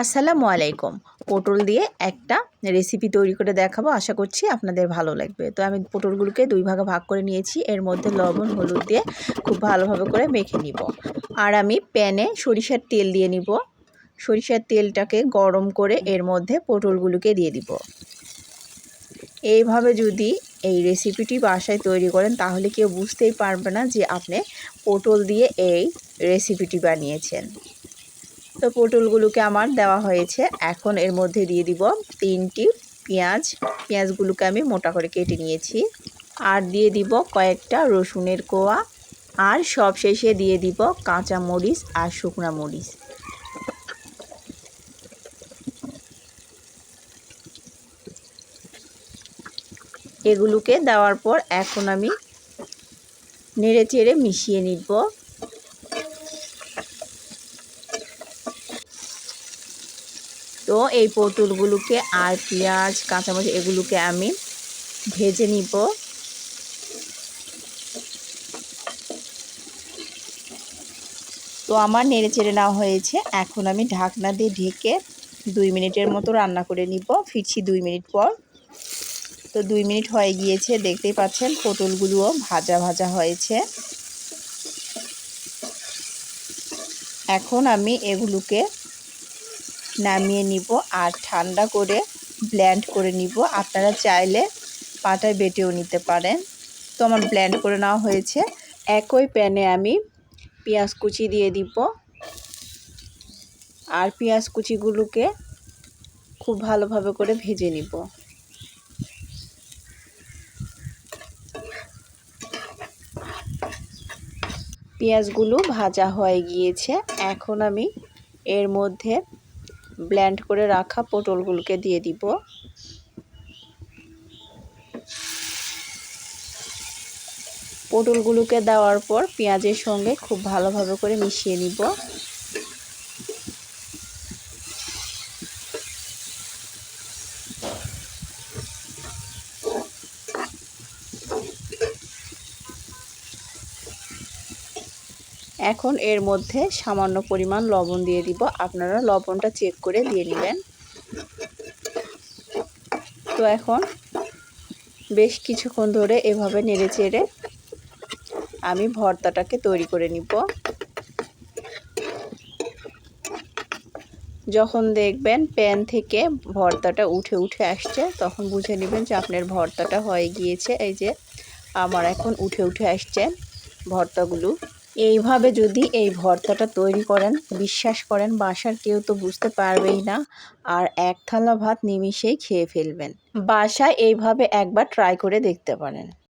আসসালামু আলাইকুম। পটল দিয়ে একটা রেসিপি তৈরি করে দেখাবো, আশা করছি আপনাদের ভালো লাগবে। তো আমি পটলগুলোকে দুই ভাগে ভাগ করে নিয়েছি। এর মধ্যে লবণ, হলুদ দিয়ে খুব ভালোভাবে করে মেখে নিব। আর আমি প্যানে সরিষার তেল দিয়ে নিব। সরিষার তেলটাকে গরম করে এর মধ্যে পটলগুলোকে দিয়ে দিব। এইভাবে যদি এই রেসিপিটি বাসায় তৈরি করেন, তাহলে কেউ বুঝতেই পারবে না যে আপনি পটল দিয়ে এই রেসিপিটি বানিয়েছেন। তো পটলগুলোকে আমার দেওয়া হয়েছে। এখন এর মধ্যে দিয়ে দিব তিনটি পেঁয়াজ। পেঁয়াজগুলোকে আমি মোটা করে কেটে নিয়েছি। আর দিয়ে দিব কয়েকটা রসুনের কোয়া। আর সব শেষে দিয়ে দিব কাঁচা মরিচ আর শুকনা মরিচ। এগুলোকে দেওয়ার পর এখন আমি নেড়ে চেড়ে মিশিয়ে নিব। তো এই পটলগুলোকে আর পেঁয়াজ, কাঁচামরিচ এগুলোকে আমি ভেজে নিব। তো আমার নেড়ে চেড়ে নেওয়া হয়েছে। এখন আমি ঢাকনা দিয়ে ঢেকে দুই মিনিটের মতো রান্না করে নিব। ফিরছি দুই মিনিট পর। তো দুই মিনিট হয়ে গিয়েছে, দেখতেই পাচ্ছেন পটলগুলোও ভাজা ভাজা হয়েছে। এখন আমি এগুলোকে নামিয়ে নিব আর ঠান্ডা করে ব্ল্যান্ড করে নিব। আপনারা চাইলে পাটায় বেটেও নিতে পারেন। তো আমার ব্ল্যান্ড করে নেওয়া হয়েছে। একই প্যানে আমি পেঁয়াজ কুচি দিয়ে দিব। আর পেঁয়াজ কুচিগুলোকে খুব ভালোভাবে করে ভেজে নিব। পেঁয়াজগুলো ভাজা হয়ে গিয়েছে। এখন আমি এর মধ্যে ব্ল্যান্ড করে রাখা পটলগুলোকে দিয়ে দিব। পটলগুলোকে দেওয়ার পর পেঁয়াজের সঙ্গে খুব ভালোভাবে করে মিশিয়ে নিব। এখন এর মধ্যে সামান্য পরিমাণ লবণ দিয়ে দিব। আপনারা লবণটা চেক করে দিয়ে নেবেন। তো এখন বেশ কিছুক্ষণ ধরে এভাবে নেড়ে চেড়ে আমি ভর্তাটাকে তৈরি করে নিব। যখন দেখবেন প্যান থেকে ভর্তাটা উঠে উঠে আসছে, তখন বুঝে নেবেন যে আপনার ভর্তাটা হয়ে গিয়েছে। এই যে আমার এখন উঠে উঠে আসছে ভর্তাগুলো। এইভাবে যদি এই ভর্তাটা তৈরি করেন, বিশ্বাস করেন, বাসার কেউ তো বুঝতে পারবেই না, আর এক থালা ভাত নিমিষেই খেয়ে ফেলবেন। বাসায় এইভাবে একবার ট্রাই করে দেখতে পারেন।